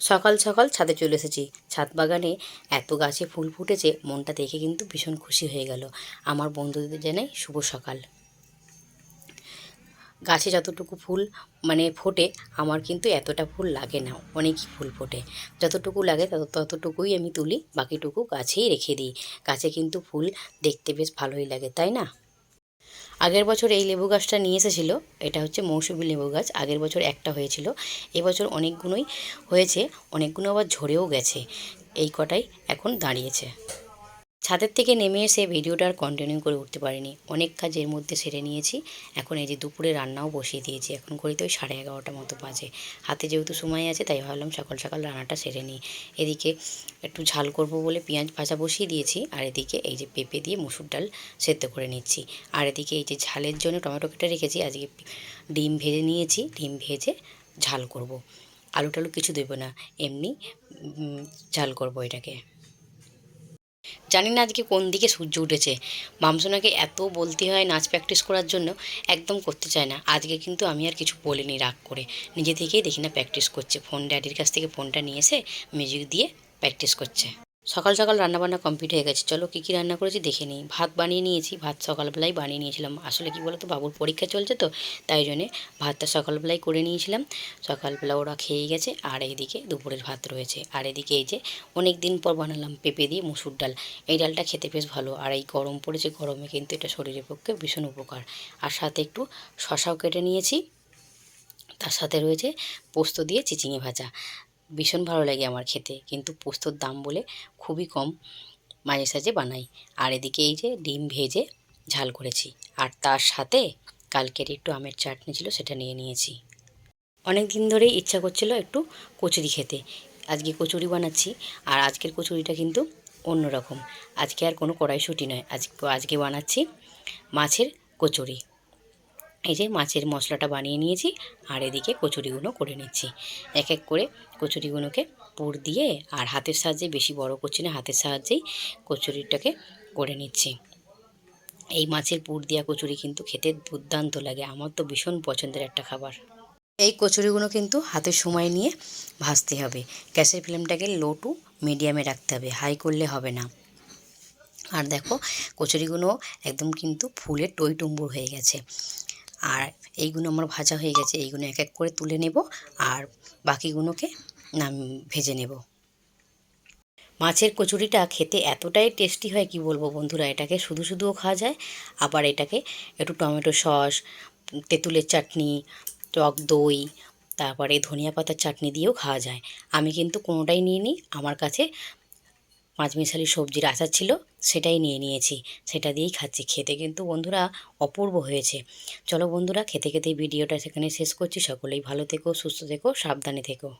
সকাল সকাল ছাদে চলে এসেছি। ছাদ বাগানে এত গাছে ফুল ফুটেছে, মনটা দেখে কিন্তু ভীষণ খুশি হয়ে গেল। আমার বন্ধুদের জানাই শুভ সকাল। গাছে যতটুকু ফুল মানে ফোটে, আমার কিন্তু এতটা ফুল লাগে না, অনেকই ফুল ফোটে। যতটুকু লাগে তত, ততটুকুই আমি তুলি, বাকিটুকু গাছেই রেখে দিই। গাছে কিন্তু ফুল দেখতে বেশ ভালোই লাগে, তাই না? আগের বছর এই লেবু গাছটা নিয়ে এসেছিল, এটা হচ্ছে মৌসুমি লেবু গাছ, আগের বছর একটা হয়েছিল, এবছর অনেকগুলোই হয়েছে অনেকগুলো আবার ঝরেও গেছে, এই কটাই এখন দাঁড়িয়েছে। ছাদের থেকে নেমে এসে ভিডিওটা আর কন্টিনিউ করে উঠতে পারিনি। অনেক কাজ এর মধ্যে সেরে নিয়েছি। এখন এই যে দুপুরে রান্নাও বসিয়ে দিয়েছি। এখন করি তো ওই সাড়ে এগারোটা মতো বাজে। হাতে যেহেতু সময় আছে, তাই ভাবলাম সকাল সকাল রান্নাটা সেরে নিই। এদিকে একটু ঝাল করব বলে পেঁয়াজ ভাজা বসিয়ে দিয়েছি। আর এদিকে এই যে পেঁপে দিয়ে মুসুর ডাল সেদ্ধ করে নিচ্ছি। আর এদিকে এই যে ঝালের জন্য টমেটো কেটে রেখেছি। আজকে ডিম ভেজে নিয়েছি। ডিম ভেজে ঝাল করব। আলু টালু কিছু দেবো না। এমনি ঝাল করব এটাকে। জানি না আজকে কোন দিকে সূর্য উঠেছে। মামসোনাকে এত বলতে হয় নাচ প্র্যাকটিস করার জন্য, একদম করতে চায় না। আজকে কিন্তু আমি আর কিছু বলিনি রাগ করে। নিজে থেকেই দেখি না প্র্যাকটিস করছে। ফোন ড্যাডির কাছ থেকে ফোনটা নিয়ে এসে মিউজিক দিয়ে প্র্যাকটিস করছে। সকাল সকাল রান্নাবান্না কমপ্লিট হয়ে গেছে। চলো কী কী রান্না করেছি দেখে নিই। ভাত বানিয়ে নিয়েছি, ভাত সকালবেলায় বানিয়ে নিয়েছিলাম। আসলে কি বলতো, বাবুর পরীক্ষা চলছে তো, তাই জন্যে ভাতটা সকালবেলায় করে নিয়েছিলাম। সকালবেলা ওরা খেয়ে গেছে, আর এইদিকে দুপুরের ভাত রয়েছে। আর এদিকে এই যে অনেক দিন পর বানালাম পেঁপে দিয়ে মুসুর ডাল। এই ডালটা খেতে বেশ ভালো, আর এই গরম পড়েছে, গরমে কিন্তু এটা শরীরের পক্ষে ভীষণ উপকার। আর সাথে একটু শশাও কেটে নিয়েছি। তার সাথে রয়েছে পোস্ত দিয়ে চিচিঙে ভাজা। ভীষণ ভালো লাগে আমার খেতে। কিন্তু পোস্তর দাম বলে খুবই কম মাঝে সাঝে বানাই। আর এদিকে এই যে ডিম ভেজে ঝাল করেছি। আর তার সাথে কালকের একটু আমের চাটনি ছিল সেটা নিয়ে নিয়েছি। অনেক দিন ধরেই ইচ্ছা করছিল একটু কচুরি খেতে। আজকে কচুরি বানাচ্ছি। আর আজকের কচুরিটা কিন্তু অন্যরকম। আজকে আর কোনো কড়াইশুঁটি নয়। আজকে আজকে বানাচ্ছি মাছের কচুরি। এই যে মাছের মশলাটা বানিয়ে নিয়েছি আর এদিকে কচুরিগুলো করে নিচ্ছি। এক এক করে কচুরিগুলোকে পুর দিয়ে আর হাতের সাহায্যে, বেশি বড় করছি না, হাতের সাহায্যেই কচুরিটাকে করে নিচ্ছি। এই মাছের পুর দেওয়া কচুরি কিন্তু খেতে দুর্দান্ত লাগে, আমার তো ভীষণ পছন্দের একটা খাবার। এই কচুরিগুলো কিন্তু হাতে সময় নিয়ে ভাজতে হবে। গ্যাসের ফ্লেমটাকে লো টু মিডিয়ামে রাখতে হবে, হাই করলে হবে না। আর দেখো, কচুরিগুলো একদম কিন্তু ফুলে টই টুম্বুর হয়ে গেছে। আর এইগুলো আমার ভাজা হয়ে গেছে, এইগুলো এক এক করে তুলে নেব আর বাকিগুলোকে নাম, ভেজে নেব। মাছের কচুরিটা খেতে এতটাই টেস্টি হয় কি বলব বন্ধুরা, এটাকে শুধু শুধুও খাওয়া যায়। আবার এটাকে একটু টমেটো সস, তেঁতুলের চাটনি, টক দই, তারপরে ধনিয়া পাতার চাটনি দিয়েও খাওয়া যায়। আমি কিন্তু কোনোটাই নিইনি, আমার কাছে পাঁচমিশালি সবজির আচার ছিল, সেটাই নিয়ে নিয়েছি। সেটা দিয়েই খাচ্ছি। খেতে কিন্তু বন্ধুরা অপূর্ব হয়েছে। চলো বন্ধুরা, খেতে খেতে ভিডিওটা সেখানে শেষ করছি। সকলেই ভালো থেকো, সুস্থ থেকো, সাবধানে থেকো।